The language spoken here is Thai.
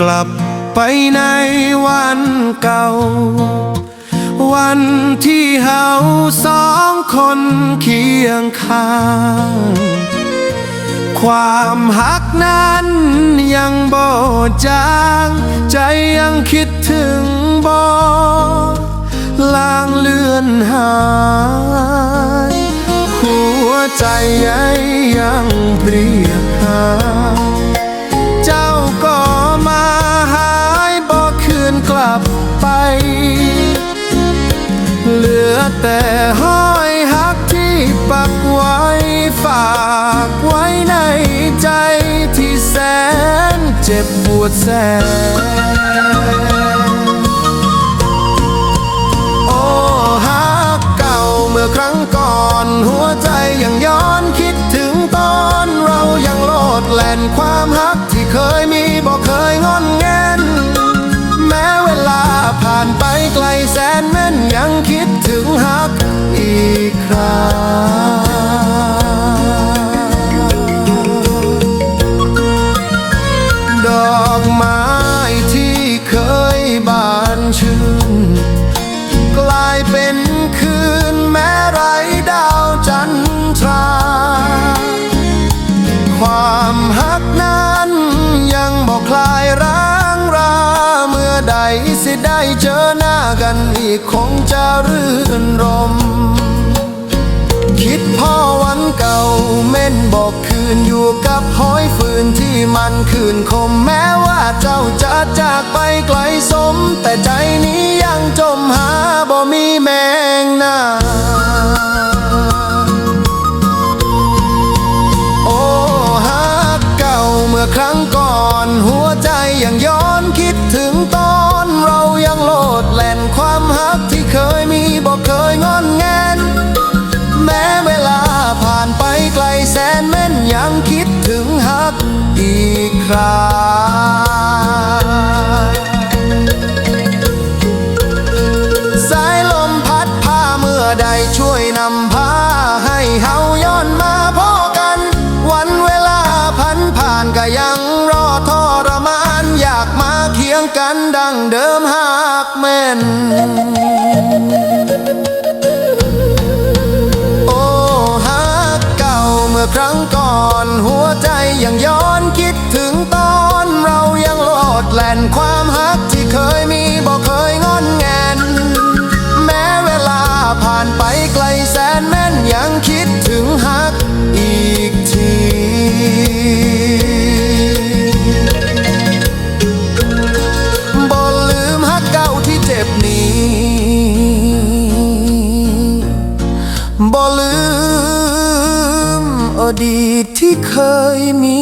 กลับไปในวันเก่า วันที่เฮาสองคนเคียงข้าง ความหักนั้นยังบ่จาง ใจยังคิดถึงบ่ลางเลือนหายหัวใจยังเปรียบหา แต่ห้อยหักที่ปักไว้ฝากไว้ในใจที่แสนเจ็บปวดแสนโอ้ฮักเก่าเมื่อครั้งก่อนหัวใจยังย้อนคิดถึงตอนเรายังโลดแล่นความฮักที่เคยมี สิได้เจอหน้ากันอีกคงจะรื่นรม คิดพ่อวันเก่าเม่นบอกคืนอยู่กับห้อยฟืนที่มันคืนคมแม้ว่าเจ้าจะจากไปไกลสม แต่ใจนี้ยังจมหาบ่มีแมงนาโอ้ฮักเก่าเมื่อครั้งก่อนหัวใจยังย้อน คราสายลมพัดพาเมื่อใดช่วยนำพาให้เฮาย้อนมาพอกัน วันเวลาพันผ่านก็ยังรอทรมานอยากมาเคียงกันดังเดิมหากแม่น ครั้งก่อน หัวใจยังย้อนคิดถึงตอนเรายังโลดแล่นความฮักที่เคยมี ดีที่เคยมี